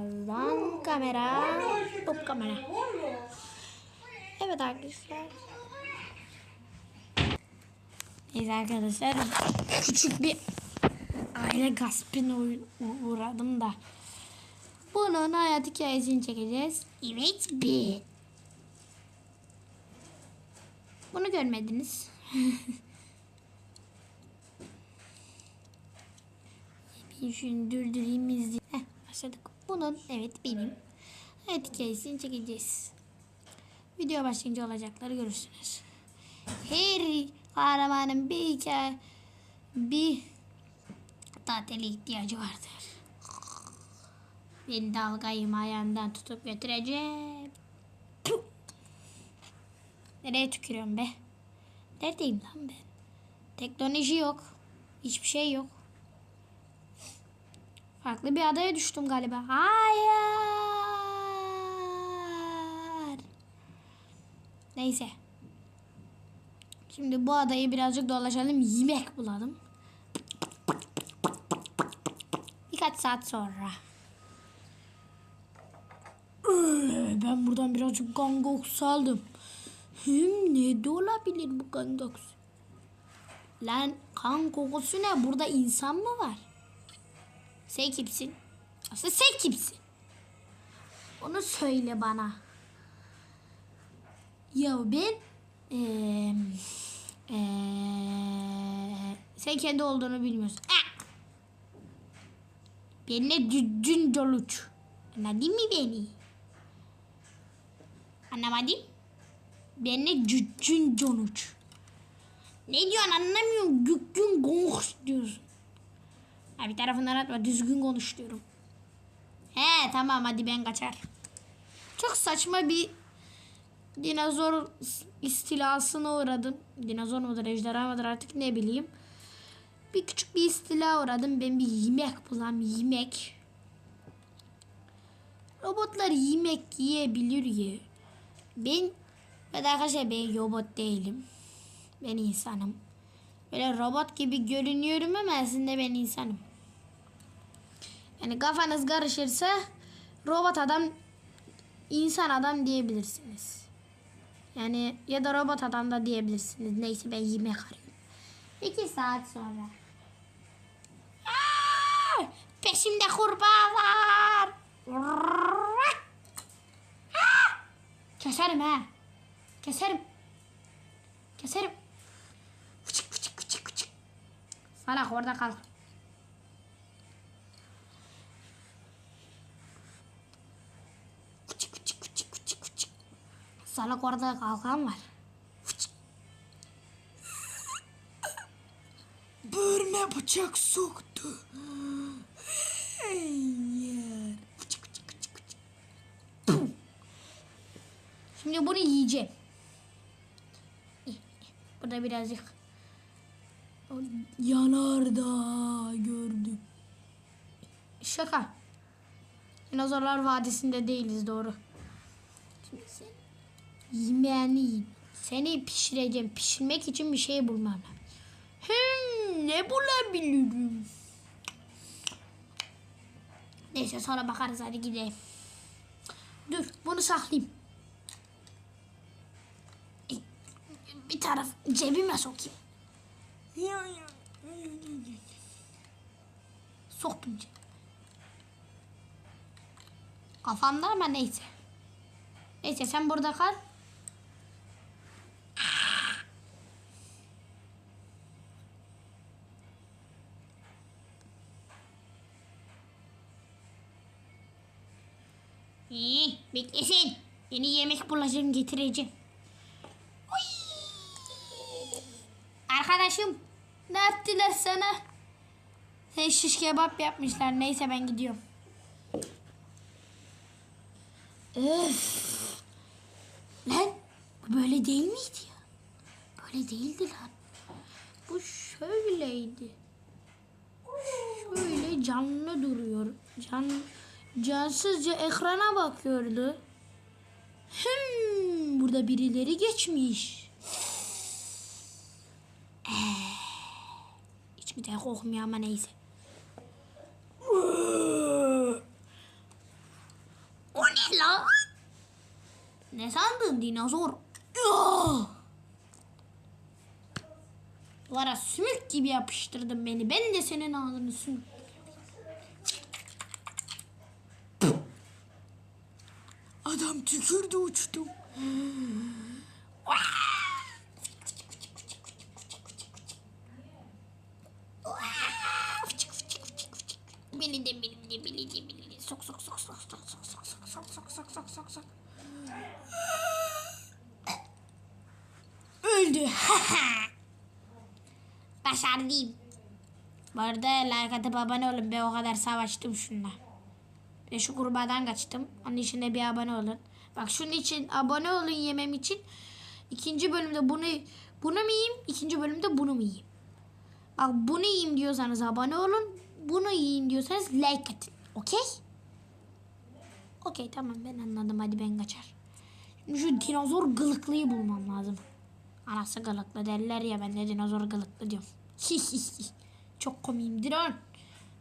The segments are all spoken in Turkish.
Lan kamera. Hop kamera. Evet arkadaşlar. Evet arkadaşlar. Küçük bir aile u- uğradım da. Bunun hayat hikayesini çekeceğiz. Evet bir. Bunu görmediniz. bir şunu izleyeyim. Heh, başladık. Bunun evet benim hayat hikayesini çekeceğiz. Video başlayınca olacakları görürsünüz. Her kahramanın bir hikaye bir tatile ihtiyacı vardır. Beni dalgayım ayağından tutup götüreceğim. Puh! Nereye tükürüyorum be? Neredeyim lan ben? Teknoloji yok. Hiçbir şey yok. Farklı bir adaya düştüm galiba. Hayır. Neyse. Şimdi bu adayı birazcık dolaşalım. Yemek bulalım. Birkaç saat sonra. Ee, Ben buradan birazcık kan kokusu aldım. Hem ne de olabilir bu kan kokusu? Lan kan kokusu ne? Burada insan mı var? Sen kimsin? Aslında sen kimsin? Onu söyle bana. Ya ben eee eee sen kendi olduğunu bilmiyorsun. Ah! Benimle düzgün doluç. Anladın mı beni? Anlamadın? Benimle düzgün doluç. Ne diyorsun anlamıyorum. Düzgün konuş diyorsun. Ha, bir tarafından atma düzgün konuş diyorum. He tamam hadi ben kaçar. Çok saçma bir dinozor istilasına uğradım. Dinozor mudur ejderha mıdır artık ne bileyim. Bir küçük bir istila uğradım. Ben bir yemek bulam yemek. Robotlar yemek yiyebilir ya. Ben ben arkadaşlar ben robot değilim. Ben insanım. Böyle robot gibi görünüyorum ama aslında ben insanım. Yani kafanız karışırsa robot adam insan adam diyebilirsiniz. Yani ya da robot adam da diyebilirsiniz. Neyse ben yemek arıyorum. İki saat sonra. Aa! Peşimde kurbağa var. Keserim ha. Keserim. Keserim. Fıçık fıçık fıçık fıçık. Salak orada kal. Salak orada kalkan var. Börme bıçak soktu. Hayır. Şimdi bunu yiyeceğim. Burada birazcık yanardağ gördüm. Şaka. Dinozorlar Vadisi'nde değiliz doğru. Şimdi sen yemeğini yiyin. Seni pişireceğim. Pişirmek için bir şey bulmam lazım. Hmm, ne bulabilirim? Neyse sonra bakarız hadi gidelim. Dur bunu saklayayım. Bir taraf cebime sokayım. Soktum cebime. Kafamda ama neyse. Neyse sen burada kal. İyi, beklesin. Yeni yemek bulacağım getireceğim. Oy! Arkadaşım ne yaptılar sana? Sen şiş kebap yapmışlar. Neyse ben gidiyorum. Öf. Lan bu böyle değil miydi ya? Böyle değildi lan. Bu şöyleydi. Şöyle canlı duruyor. Can cansızca ekrana bakıyordu. Hmm, burada birileri geçmiş. Ee, hiç güzel kokmuyor ama neyse. lan. Ne sandın dinozor? Ah! Duvara sümük gibi yapıştırdın beni. Ben de senin ağzını sümük. Adam tükürdü uçtum. Beni de beni de beni de beni de sok sok sok sok sok sok sok sok sok sok sok sok sok sok Öldü. Başardım. Bu arada like atıp abone olun. Ben o kadar savaştım şunla. Ve şu kurbağadan kaçtım. Onun için de bir abone olun. Bak şunun için abone olun yemem için. İkinci bölümde bunu bunu mu yiyeyim? İkinci bölümde bunu mu yiyeyim? Bak bunu yiyeyim diyorsanız abone olun. Bunu yiyin diyorsanız like atın. Okey? Okey tamam ben anladım. Hadi ben kaçar. Şimdi şu dinozor gılıklıyı bulmam lazım. Anası gılıklı derler ya ben de dinozor gılıklı diyorum. Çok komiyimdir on.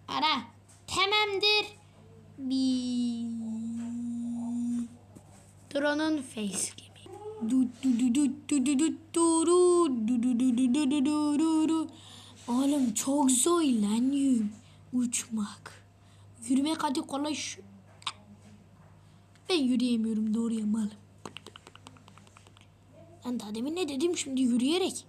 Ara. Tamamdır bir Tron'un face gibi. Oğlum çok zor lan yürüm. uçmak. Yürümek hadi kolay şu. Ben yürüyemiyorum doğruya malım. Ben daha demin ne dedim şimdi yürüyerek.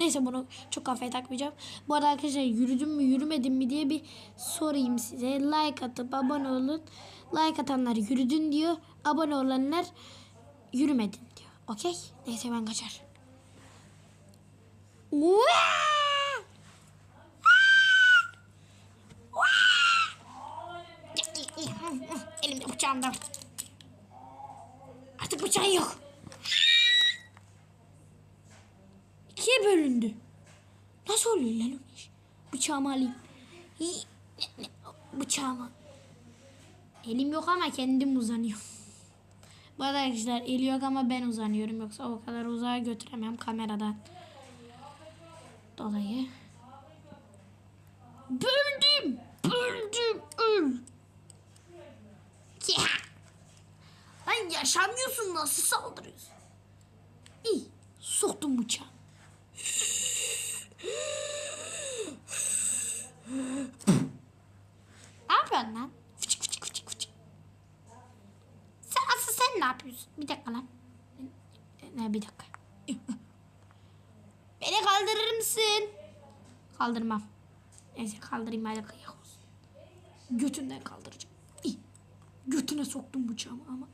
Neyse bunu çok kafaya takmayacağım. Bu arada arkadaşlar yürüdüm mü yürümedim mi diye bir sorayım size. Like atıp abone olun. Like atanlar yürüdün diyor. Abone olanlar yürümedin diyor. Okey? Neyse ben kaçar. Elimde bıçağım da. Artık bıçağın yok. Oluyor lan o iş? Bıçağımı alayım. Bıçağımı. Elim yok ama kendim uzanıyorum. Bu arada arkadaşlar eli yok ama ben uzanıyorum. Yoksa o kadar uzağa götüremem kameradan. Dolayı. Böldüm. Böldüm. Öl. Ya. Lan yaşamıyorsun nasıl saldırıyorsun? İyi. Soktum bıçağı. ne yapıyorsun lan? Fıçık fıçık fıçık fıçık. Sen asıl sen ne yapıyorsun? Bir dakika lan. Ne bir dakika. Beni kaldırır mısın? Kaldırmam. Neyse kaldırayım hadi kıyak olsun. Götünden kaldıracağım. İyi. Götüne soktum bıçağımı ama.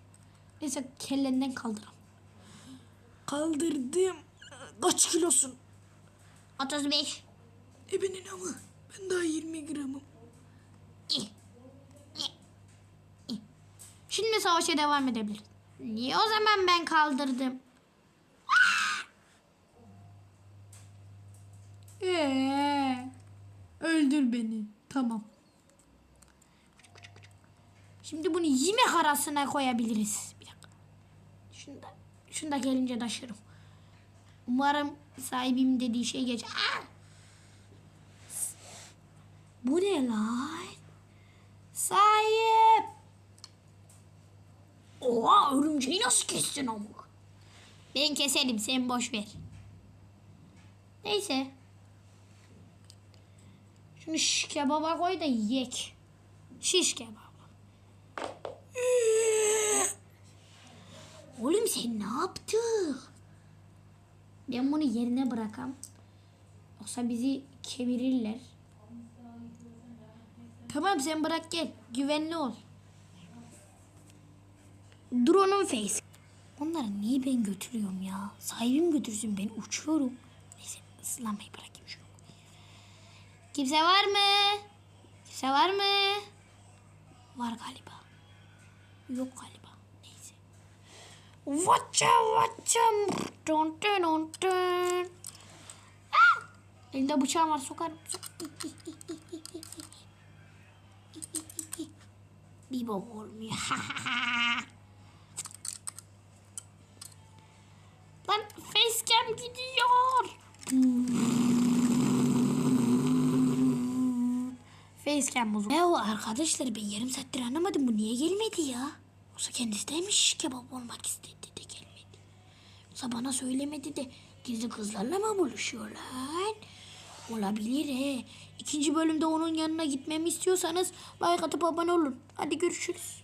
Neyse kellenden kaldıram. Kaldırdım. Kaç kilosun? 35. Ebenin ama ben daha 20 gramım. İyi. İyi. İyi. Şimdi savaşa devam edebiliriz. Niye o zaman ben kaldırdım? Ee, öldür beni. Tamam. Şimdi bunu yemek arasına koyabiliriz. Bir dakika. Şunu da, şunu da gelince taşırım. Umarım sahibim dediği şey geç. Aa! Bu ne lan? Sahip. Oha örümceği nasıl kestin amk? Ben keselim sen boş ver. Neyse. Şunu şiş kebaba koy da yiyek. Şiş kebabı. Oğlum sen ne yaptın? Ben bunu yerine bırakam. Yoksa bizi kemirirler. Tamam sen bırak gel. Güvenli ol. Drone'un face. Onları niye ben götürüyorum ya? Sahibim götürsün ben uçuyorum. Neyse ıslanmayı bırakayım şunu. Kimse var mı? Kimse var mı? Var galiba. Yok galiba. Neyse. Watcha watcha. Dun dun dun dun. Ah! Elinde bıçağım var sokarım. Bir bok olmuyor. Lan facecam gidiyor. Facecam bozuk. Ya o arkadaşlar ben yarım saattir anlamadım bu niye gelmedi ya? Yoksa kendisi demiş kebap olmak istedi de gelmedi. Yoksa bana söylemedi de gizli kızlarla mı buluşuyor lan? Olabilir he. İkinci bölümde onun yanına gitmemi istiyorsanız like atıp abone olun. Hadi görüşürüz.